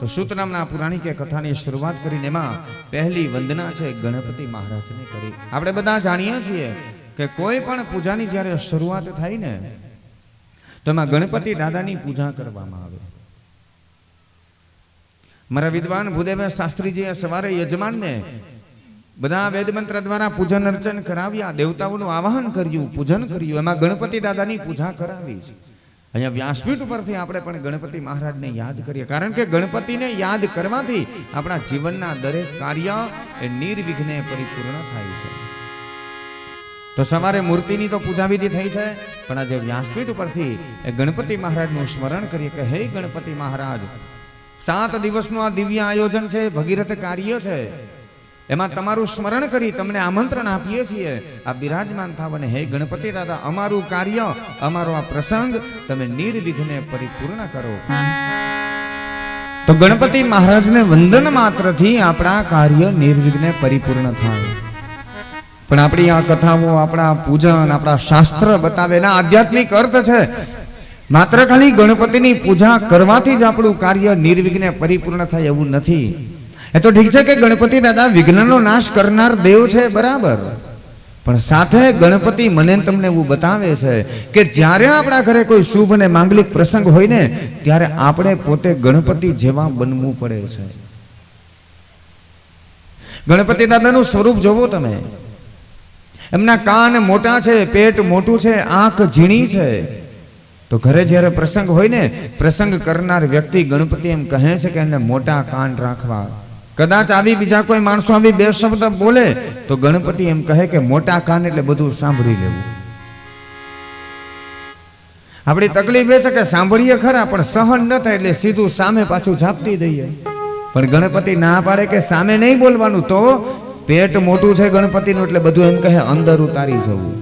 તો સૂત નામના પુરાણિકે કથાની શરૂઆત કરીને એમાં પહેલી વંદના છે ગણપતિ મહારાજને કરી. આપણે બધા જાણીએ છીએ કે કોઈ પણ પૂજાની જ્યારે શરૂઆત થાય ને, તો એમાં ગણપતિ દાદાની પૂજા કરવામાં આવે. મારા વિદ્વાન ભૂદેવ શાસ્ત્રીજીએ સવારે યજમાનને બધા વેદ મંત્ર દ્વારા પૂજન અર્ચન કરાવ્યા, દેવતાઓનું આવાહન કર્યું, પૂજન કર્યું. એમાં ગણપતિ દાદાની પૂજા કરાવી છે. અહીંયા વ્યાસપીઠ ઉપરથી આપણે પણ ગણપતિ મહારાજને યાદ કરીએ. કારણ કે ગણપતિને યાદ કરવાથી આપણા જીવનના દરેક કાર્ય એ નિર્વિઘ્ને પરિપૂર્ણ થાય છે. તો સવારે મૂર્તિની તો પૂજા વિધિ થઈ છે, પણ આજે વ્યાસપીઠ ઉપરથી એ ગણપતિ મહારાજનું સ્મરણ કરીએ કે હે ગણપતિ મહારાજ, સાત દિવસનું આ દિવ્ય આયોજન છે, ભગીરથ કાર્ય છે. એમાં તમારું સ્મરણ કરી તમને આમંત્રણ આપીએ છીએ. આ બિરાજમાન થાવ હે ગણપતિ દાદા, અમારું કાર્ય, અમારો આ પ્રસંગ તમે નિર્વિઘ્ને પરિપૂર્ણ કરો. તો ગણપતિ મહારાજને વંદન માત્રથી આપણા કાર્ય નિર્વિઘ્ને પરિપૂર્ણ થાય. પણ આપણી આ કથાઓ, આપણા પૂજન, આપણા શાસ્ત્ર બતાવે એના આધ્યાત્મિક અર્થ છે. માત્ર ખાલી ગણપતિની પૂજા કરવાથી જ આપણું કાર્ય નિર્વિઘ્ને પરિપૂર્ણ થાય એવું નથી. એ તો ઠીક છે કે ગણપતિ દાદા વિઘ્નનો નાશ કરનાર દેવ છે, બરાબર. પણ સાથે ગણપતિ મને તમને એવું બતાવે છે કે જ્યારે આપણા ઘરે કોઈ શુભ અને માંગલિક પ્રસંગ હોય ને, ત્યારે આપણે પોતે ગણપતિ જેવા બનવું પડે છે. ગણપતિ દાદાનું સ્વરૂપ જોવો તમે. એમના કાન મોટા છે, પેટ મોટું છે, આંખ ઝીણી છે. તો ઘરે જ્યારે પ્રસંગ હોય ને, પ્રસંગ કરનાર વ્યક્તિ ગણપતિ એમ કહે છે કે એને મોટા કાન રાખવા. કદાચ આવી બીજા કોઈ માણસો આવી બે શબ્દ બોલે, તો ગણપતિ એમ કહે કે મોટા કાન એટલે બધું સાંભળી લેવું. આપણી તકલીફ એ છે કે સાંભળીએ ખરા, પણ સહન ન થાય એટલે સીધું સામે પાછું ઝાપતી દઈએ. પણ ગણપતિ ના પાડે કે સામે નહીં બોલવાનું, તો પેટ મોટું છે ગણપતિનું એટલે બધું એમ કહે, અંદર ઉતારી જવું.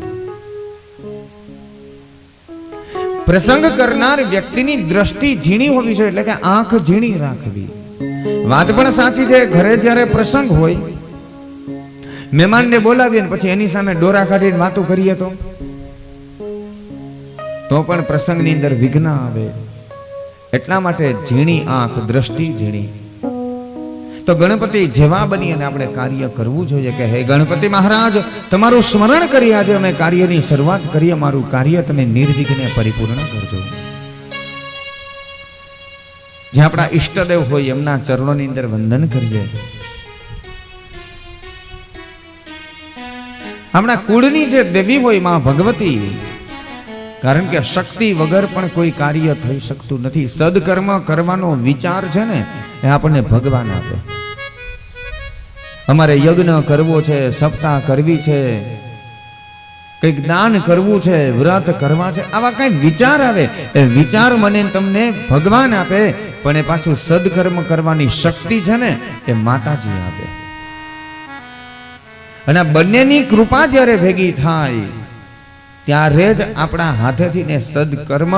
પ્રસંગ કરનાર વ્યક્તિની દ્રષ્ટિ ઝીણી હોવી જોઈએ, એટલે કે આંખ ઝીણી રાખવી. વાત પણ સાચી છે, ઘરે જ્યારે પ્રસંગ હોય, મહેમાનને બોલાવીએ ને પછી એની સામે ડોરા કાઢીને વાતો કરીએ તો? તો પણ પ્રસંગની અંદર વિઘ્ન આવે. એટલા માટે ઝીણી આંખ, દ્રષ્ટિ ઝીણી. તો ગણપતિ જેવા બની અને આપણે કાર્ય કરવું જોઈએ કે, હે ગણપતિ મહારાજ, તમારું સ્મરણ કરી આજે અમે કાર્યની શરૂઆત કરીએ, મારું કાર્ય તમે નિર્વિઘ્ને પરિપૂર્ણ કરજો. જે આપણા ઈષ્ટદેવ હોય એમના ચરણોની અંદર વંદન કરીએ. આપણા કુળની જે દેવી હોયમાં ભગવતી, કારણ કે શક્તિ વગર પણ કોઈ કાર્ય થઈ શકતું નથી. સદકર્મ કરવાનો વિચાર છે ને, એ આપણને ભગવાન આપે. અમારે યજ્ઞ કરવો છે, સપ્તાહ કરવી છે કંઈક કરવું છે, વ્રત કરવા છે, આવા કઈ વિચાર આવે, એ વિચાર મને તમને ભગવાન આપે, પણ એ પાછું સદકર્મ કરવાની શક્તિ છે ને, એ માતાજી આપે. અને આ બંનેની કૃપા જ્યારે ભેગી થાય, ત્યારે જ આપણા હાથેથી ને સદકર્મ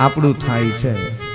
આપણું થાય છે.